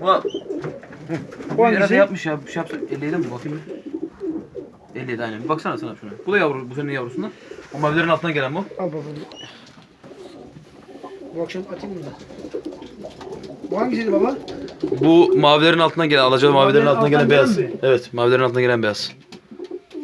Ulan Bu bu herhalde hangisi? yapmış ya. Bir şey yapsa 57'den mi bakayım? 57 aynen. Bir baksana sana şuna. Bu da yavru, bu senin yavrusundan. O mavilerin altından gelen bu. Al baba. Bu akşam atayım bunu da. Bu hangisiydi baba? Bu mavilerin altından gelen, alacağı mavilerin altından gelen altından beyaz. gelen mi? Evet, mavilerin altından gelen beyaz.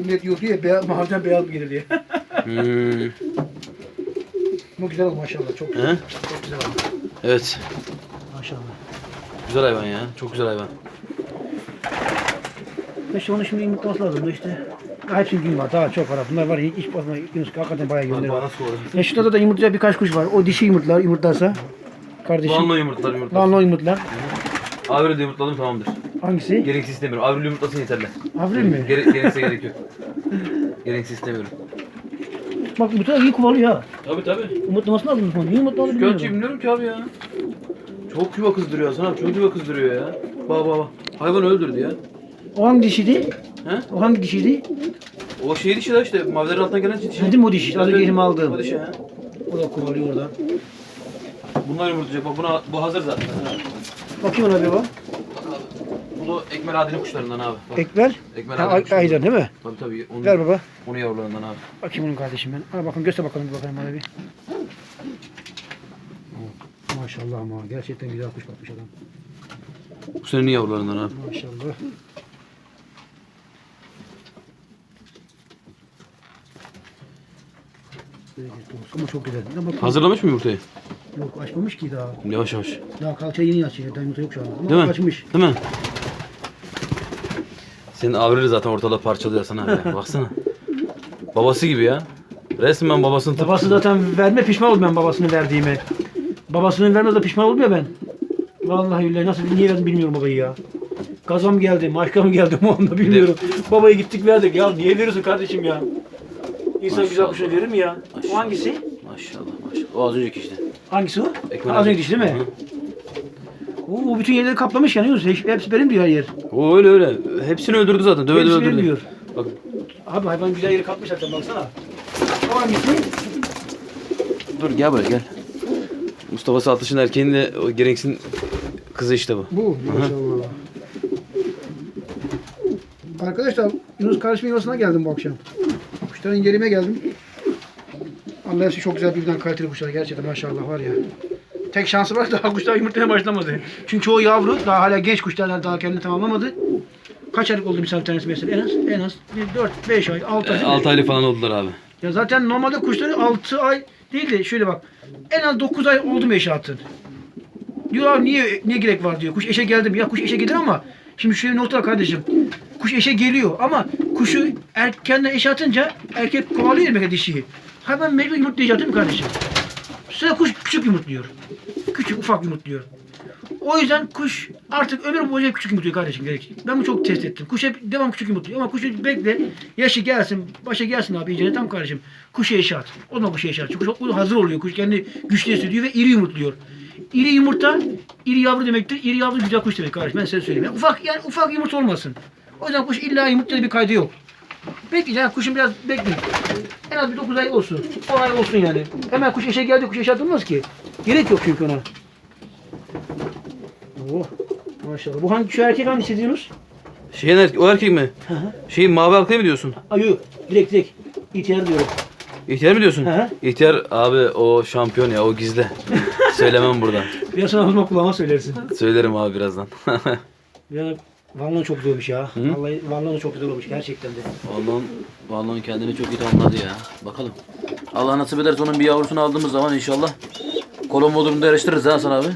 Millet diyor ki beyaz, maviden beyaz mı gelir diye. Hmm. Bu güzel oldu maşallah. Çok güzel. He? Çok güzel oldu. Evet. Maşallah. Güzel hayvan ya. Çok güzel hayvan. İşte onu şimdi yumurtlaması lazım da işte. Hepsinin günü var. Daha çok var. Bunlar var ya iş basma Yunus hakikaten bayağı var. nasıl olur? Ya şurada da yumurtlayan birkaç kuş var. O dişi yumurtlar yumurtlarsa. Kardeşim. Lanlo yumurtlar yumurtlar. Lanlo yumurtlar. Avril de yumurtladım tamamdır. Hangisi? Gereksiz istemiyorum. Avril yumurtlasın yeterli. Avril mi? Gere gerekse gerek yok. Gereksiz istemiyorum. Bak bu da iyi kovalıyor ha. Tabii tabii. Yumurtlaması lazım yumurtladı Şikayetçi bilmiyorum. bilmiyorum ki abi ya. Çok yuva kızdırıyor Hasan abi. Çok yuva kızdırıyor ya. Bak bak bak. Hayvan öldürdü ya. O hangi dişiydi? He? O hangi dişiydi? O şey dişi de işte mavilerin altından gelen dişi. Dedim o dişi. Az önce elime aldım. O dişi ha. O da kovalıyor oradan. Bunlar yumurtlayacak. Bak buna, bu hazır zaten. Abi. Bakayım ona bir bak. Bu da Ekmer Adil'in kuşlarından abi. Bak. Ekber. Ekmer Ha, kuşlarından. Aydan değil mi? Tabii tabii. Onun, Ver baba. onun yavrularından abi. Bakayım onun kardeşim ben. Ana bakın göster bakalım bir bakayım bana bir. Maşallah ama gerçekten güzel kuş bakmış adam. Bu senin yavrularından abi. Maşallah. Ama çok güzel. Ama Hazırlamış mı yumurtayı? Yok açmamış ki daha. Yavaş yavaş. Daha kalça yeni açıyor. Daha yumurta yok şu an. Ama Değil mi? açmış. Değil mi? Senin Avril'i zaten ortada parçalıyor sana abi. Baksana. Babası gibi ya. Resmen babasını tıp. Babası zaten verme pişman oldum ben babasını verdiğime. Babasının vermez de pişman ya ben. Vallahi billahi nasıl niye verdim bilmiyorum babayı ya. Gaza mı geldi, maşka mı geldi o anda bilmiyorum. Babaya gittik verdik ya. Niye veriyorsun kardeşim ya? İnsan güzel Maşallah. kuşunu verir mi ya? O hangisi? Maşallah maşallah. O az önceki işte. Hangisi o? Ekmen Az abi. önce değil mi? Oo, o bütün yerleri kaplamış yani Yunus. Hepsi hepsi benim diyor her yer. O öyle öyle. Hepsini öldürdü zaten. Döve döve Hepsi benim öldürdü. diyor. Bak Abi hayvan güzel yeri kapmış zaten baksana. O hangisi? dur gel buraya gel. Mustafa Saltış'ın erkeğinin de o gereksiz kızı işte bu. Bu maşallah. Arkadaşlar Yunus kardeşimin yuvasına geldim bu akşam. Kuşların inceleme geldim. Allah hepsi çok güzel birbirinden kaliteli kuşlar gerçekten maşallah var ya. Tek şansı var daha kuşlar yumurtaya başlamadı. Çünkü o yavru daha hala genç kuşlar daha kendini tamamlamadı. Kaç aylık oldu misal bir tanesi mesela en az en az 4 5 ay 6 ay. değil mi? 6 aylık falan oldular abi. Ya zaten normalde kuşları 6 ay değil de şöyle bak. En az 9 ay oldu mu eşe attın? Diyorlar niye ne gerek var diyor. Kuş eşe geldi mi? Ya kuş eşe gelir ama şimdi şöyle nokta kardeşim. Kuş eşe geliyor ama kuşu erkenden eşe atınca erkek kovalıyor demek dişiyi. Hayvan mecbur yumurtlayacak değil mi kardeşim? Sıra kuş küçük yumurtluyor. Küçük ufak yumurtluyor. O yüzden kuş artık ömür boyunca küçük yumurtluyor kardeşim. Gerek. Ben bunu çok test ettim. Kuş hep devam küçük yumurtluyor ama kuşu bekle. Yaşı gelsin, başa gelsin abi iyice tam kardeşim. Kuşu eşe at. O zaman kuşu eşe at. Çünkü kuş hazır oluyor. Kuş kendi güçlü hissediyor ve iri yumurtluyor. İri yumurta, iri yavru demektir. İri yavru güzel kuş demek kardeşim. Ben size söyleyeyim. Yani ufak yani ufak yumurta olmasın. O yüzden kuş illa yumurtladığı bir kaydı yok. Bekleyeceğim. Yani kuşun biraz bekleyin. En az bir 9 ay olsun. 10 ay olsun yani. Hemen kuş eşe geldi, kuş eşe atılmaz ki. Gerek yok çünkü ona. Oh, maşallah. Bu hangi şu erkek hangisi diyorsunuz? Şeyin erkek, o erkek mi? Hı hı. Şeyin mavi halkayı mı diyorsun? Ay yok. Direkt direkt. İhtiyar diyorum. İhtiyar mı diyorsun? Hı. İhtiyar abi o şampiyon ya o gizli. Söylemem burada. Biraz sonra ağzıma kulağıma söylersin. Söylerim abi birazdan. Ya vallahi çok güzel olmuş ya. Hı? Vallahi vallahi çok güzel olmuş gerçekten de. Vallahi, vallahi kendini çok iyi tamamladı ya. Bakalım. Allah nasip ederse onun bir yavrusunu aldığımız zaman inşallah Kolombo durumunda yarıştırırız ha Hasan abi.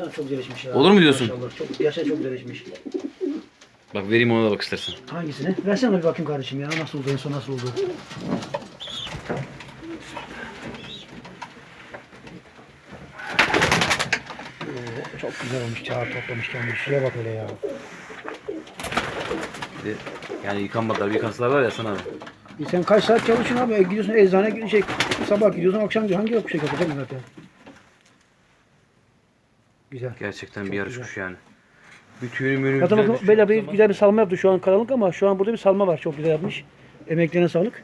Baksana çok güzelleşmiş ya. Olur mu diyorsun? Maşallah çok gerçekten çok güzelleşmiş. Bak vereyim ona da bak istersen. Hangisine? Versene bir bakayım kardeşim ya. Nasıl oldu en son nasıl oldu? Oo, çok güzel olmuş. Çağır toplamış kendini. Şuraya bak öyle ya. Bir de yani yıkanmadılar, yıkansalar var ya Hasan abi. E sen kaç saat çalışıyorsun abi? E gidiyorsun eczane şey, sabah gidiyorsun akşam. Hangi kuşa yapacaksın zaten? Güzel. Gerçekten bir yarış güzel. kuşu yani. Bütünü münü Zaten güzel bakın bir Bela şey. Güzel bir salma yaptı şu an karanlık ama şu an burada bir salma var. Çok güzel yapmış. Emeklerine sağlık.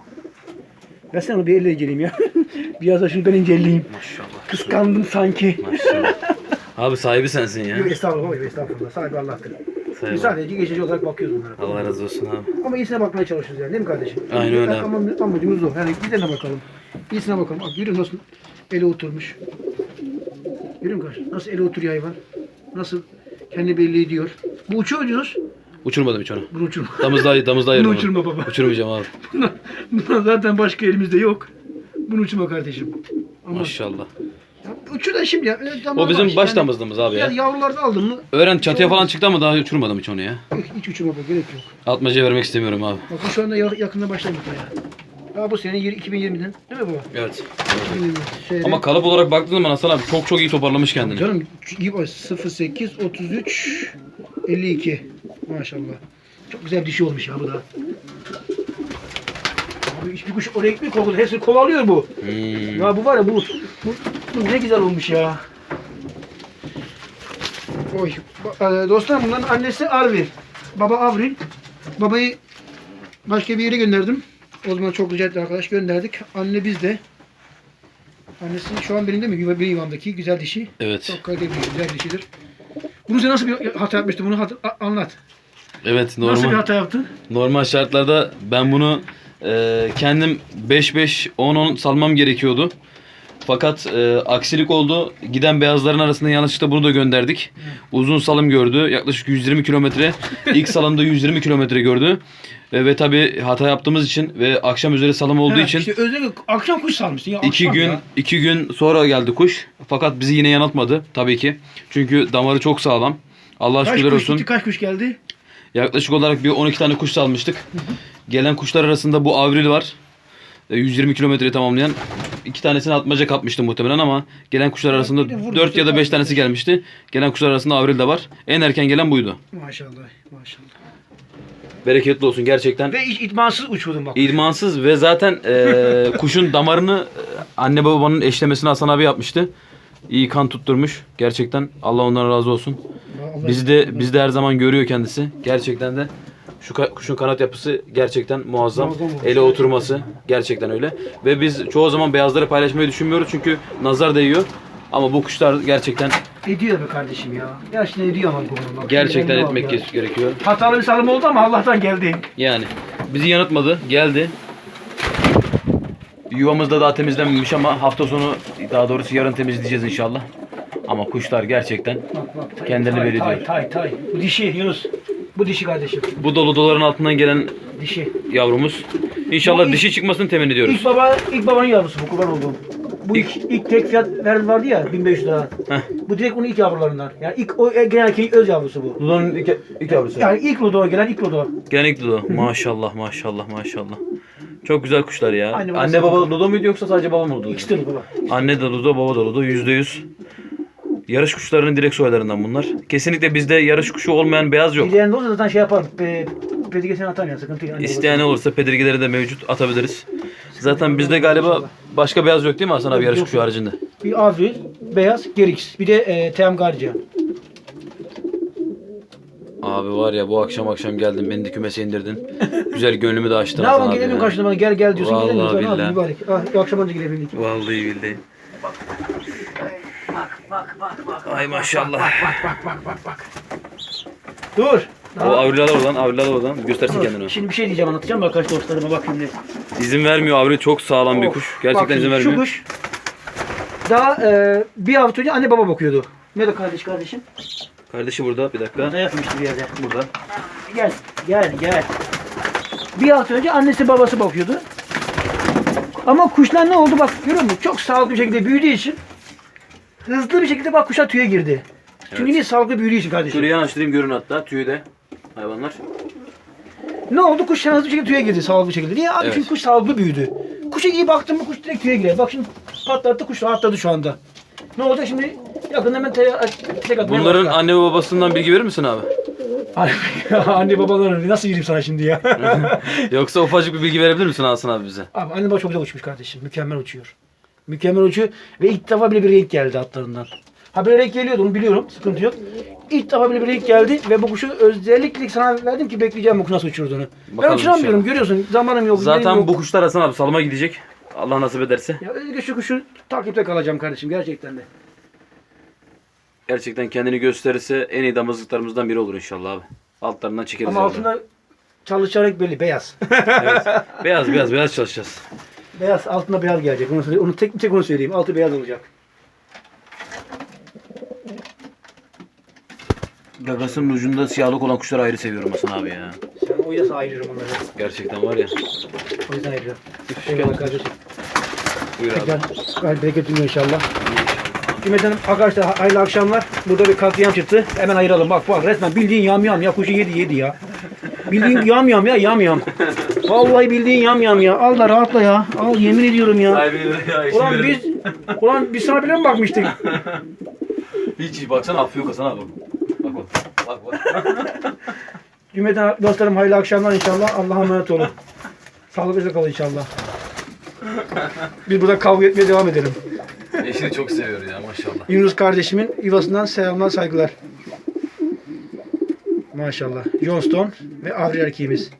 Versene onu bir elle inceleyeyim ya. Biraz da şunu ben inceleyeyim. Maşallah. Kıskandım sanki. Maşallah. Abi sahibi sensin ya. Yok estağfurullah, hayır, estağfurullah. Sahibi Allah'tır. Sahibi. Biz sadece geçici olarak bakıyoruz bunlara. Allah razı olsun abi. Ama iyisine bakmaya çalışıyoruz yani değil mi kardeşim? Aynen öyle. Ama amacımız o. Yani gidelim bakalım. İyisine bakalım. Bak yürü nasıl eli oturmuş. Görüyor musun? Nasıl eli oturuyor hayvan? Nasıl kendi belli ediyor. Bu uçuyor diyoruz. Uçurmadım hiç onu. Bunu uçurma. Damızda damızda Bunu ayırdım onu. uçurma baba. Uçurmayacağım abi. Bunlar, bunlar zaten başka elimizde yok. Bunu uçurma kardeşim. Ama Maşallah. ya, uçur da şimdi ya. O bizim baş damızlığımız abi ya. Yani yavrularda aldın mı Öğren çatıya falan çıktı ama daha uçurmadım hiç onu ya. hiç, hiç uçurma baba gerek yok. Atmaca vermek istemiyorum abi. Bak bu şu anda ya- yakında başlamış ya. Daha bu sene yir- 2020'den değil mi baba? Evet. 2020 şeyde- Ama kalıp olarak baktığın zaman Hasan abi çok çok iyi toparlamış kendini. Canım iyi bak 08 33 52 maşallah. Çok güzel dişi olmuş ya bu da. Abi hiçbir kuş oraya gitmiyor kovalıyor. Hepsini kovalıyor bu. Hmm. Ya bu var ya bu, bu, bu ne güzel olmuş ya. Oy. Ba- e, Dostlar bunların annesi Arvil. Baba Avril. Babayı başka bir yere gönderdim. O zaman çok rica etti arkadaş gönderdik. Anne bizde. Annesi şu an birinde mi? Yuva- Bir yuvamdaki güzel dişi. Evet. Çok kaliteli bir güzel dişidir. Bunu sen nasıl bir hata yapmıştın? Bunu hat- a- anlat. Evet Nasıl bir normal hata yaptın? normal şartlarda ben bunu e, kendim 5-5 10-10 salmam gerekiyordu. Fakat e, aksilik oldu. Giden beyazların arasında yanlışlıkla bunu da gönderdik. Uzun salım gördü. Yaklaşık 120 kilometre. İlk salımda 120 kilometre gördü. E, ve tabi hata yaptığımız için ve akşam üzeri salım olduğu için işte özellikle akşam kuş salmışsın ya. iki akşam gün ya. iki gün sonra geldi kuş. Fakat bizi yine yanıltmadı tabii ki. Çünkü damarı çok sağlam. Allah Kaç şükürler kuş olsun. gitti, kaç kuş geldi? Yaklaşık olarak bir 12 tane kuş salmıştık. Gelen kuşlar arasında bu avril var. E, 120 kilometreyi tamamlayan. İki tanesini atmaca kapmıştı muhtemelen ama gelen kuşlar arasında bir de vurdu, 4 ya da 5 kaçtı. tanesi gelmişti. Gelen kuşlar arasında avril de var. En erken gelen buydu. Maşallah maşallah. Bereketli olsun gerçekten. Ve hiç idmansız uçurdun bak. İdmansız ve zaten e, kuşun damarını e, anne babanın eşlemesini Hasan abi yapmıştı. İyi kan tutturmuş. Gerçekten Allah ondan razı olsun. Bizi de bizi de her zaman görüyor kendisi. Gerçekten de şu ka- kuşun kanat yapısı gerçekten muazzam. Ele oturması gerçekten öyle. Ve biz çoğu zaman beyazları paylaşmayı düşünmüyoruz çünkü nazar değiyor. Ama bu kuşlar gerçekten Ediyor be kardeşim ya. Gerçekten ediyor ama bu. Bak, gerçekten etmek ya. ge- gerekiyor. Hatalı bir salım oldu ama Allah'tan geldi. Yani bizi yanıltmadı. Geldi. Yuvamızda daha temizlenmemiş ama hafta sonu daha doğrusu yarın temizleyeceğiz inşallah. Ama kuşlar gerçekten Bak bak. Tay, Kendini tay, belli tay, tay tay. Bu dişi Yunus. Bu dişi kardeşim. bu dolu doların altından gelen Dişi. yavrumuz. İnşallah Bu ilk- dişi çıkmasını temin ediyoruz. İlk baba ilk babanın yavrusu bu kurban olduğum. Bu ilk, İlk- tek fiyat verdi vardı ya 1500 lira. Heh. Bu direkt onun ilk yavrularından. Yani ilk o e, genel erkeğin öz yavrusu bu. Dudo'nun ilk, ilk yavrusu. Yani ilk lodoğa gelen ilk. Gelen ilk Dudo. Maşallah maşallah maşallah. Çok güzel kuşlar ya. Anne baba Dudo muydu yoksa sadece baba mı Dudo? İkisi de baba. Anne de Dudo, baba da Dudo. Yüzde yüz. Yarış kuşlarının direkt soylarından bunlar. Kesinlikle bizde yarış kuşu olmayan beyaz yok. Dileyen de olsa zaten şey yapar. Pe, pedigesini atar ya sıkıntı yok. İsteyen olursa pedirgileri de mevcut atabiliriz. Zaten bizde galiba başka beyaz yok değil mi Hasan abi yarış kuşu haricinde? Bir avril, beyaz, gerix. Bir de e, tem garca. Abi var ya bu akşam akşam geldin beni de kümese indirdin. Güzel gönlümü de açtın Ne yapalım gelelim karşına bana gel gel diyorsun. Vallahi gelemiyoruz. Ne billahi. mübarek. Ah, bu akşam önce gelebildik. Vallahi billahi. Bak bak bak bak. Ay maşallah. Bak bak bak bak bak. Dur. O avrilalar oradan, avrilalar oradan. Göstersin Dur. kendini. Şimdi bir şey diyeceğim anlatacağım da arkadaş dostlarıma bak şimdi. İzin vermiyor avri çok sağlam bir Of, kuş. bak Gerçekten izin şimdi, Şu vermiyor. kuş daha e, bir hafta önce anne baba bakıyordu. Nerede kardeş kardeşim? Kardeşi burada bir dakika. Ne yapmıştı bir yerde? Burada. Gel, gel, gel. Bir hafta önce annesi babası bakıyordu. Ama kuşlar ne oldu bak görüyor musun? Çok sağlıklı bir şekilde büyüdüğü için hızlı bir şekilde bak kuşa tüye girdi. Çünkü niye sağlıklı büyüdüğü için kardeşim. Şöyle yanaştırayım görün hatta tüyü de hayvanlar. Ne oldu? Kuş hızlı bir şekilde tüye girdi sağlıklı bir şekilde. Niye? Abi Evet. çünkü kuş sağlıklı büyüdü. Kuşa iyi baktın mı kuş direkt tüye girer. Bak şimdi patlattı kuş rahatladı şu anda. Ne olacak şimdi? Yakında hemen te- tek atmaya Bunların başlar. anne ve babasından bilgi verir misin abi? anne babaları nasıl gireyim sana şimdi ya? Yoksa ufacık bir bilgi verebilir misin Hasan abi bize? Abi anne baba çok güzel uçmuş kardeşim. Mükemmel uçuyor. Mükemmel uçuyor ve ilk defa bile bir renk geldi atlarından. Ha bir renk geliyordu onu biliyorum. Sıkıntı yok. İlk defa bile bir renk geldi ve bu kuşu özellikle sana verdim ki bekleyeceğim bu kuş nasıl uçurduğunu. ben Bakalım uçuramıyorum görüyorsun. Zamanım yok. Zaten yok. bu kuşlar Hasan abi salıma gidecek. Allah nasip ederse. Ya özellikle şu kuşu takipte kalacağım kardeşim gerçekten de. gerçekten kendini gösterirse en iyi damızlıklarımızdan biri olur inşallah abi. Altlarından çekeriz. Ama yavruları. altında çalışarak belli beyaz. Evet. Beyaz beyaz beyaz çalışacağız. Beyaz altında beyaz gelecek. Onu, söyle- onu tek tek onu söyleyeyim. Altı beyaz olacak. Gagasının ucunda siyahlık olan kuşları ayrı seviyorum Hasan abi ya. Sen o yüzden ayırıyorum onları. Gerçekten var ya. O yüzden ayırıyorum. Eyvallah kardeşim. Buyur abi. Tekrar gayet bereketli inşallah. Kıymetli arkadaşlar hayırlı akşamlar. Burada bir katliam çıktı. Hemen ayıralım. Bak bak resmen bildiğin yam yam ya. Kuşu yedi yedi ya. Bildiğin yam yam ya yam yam. Vallahi bildiğin yam yam ya. Al da rahatla ya. Al yemin ediyorum ya. Ulan biz ulan biz sana bile mi bakmıştık? Hiç hiç baksana affı yok Hasan abi. Bak bak. Bak bak. Cümleten dostlarım hayırlı akşamlar inşallah. Allah'a emanet olun. Sağlıklı kalın inşallah. Biz burada kavga etmeye devam edelim. Eşini çok seviyor ya maşallah. Yunus kardeşimin yuvasından selamlar saygılar. Maşallah. Johnston ve Avri erkeğimiz.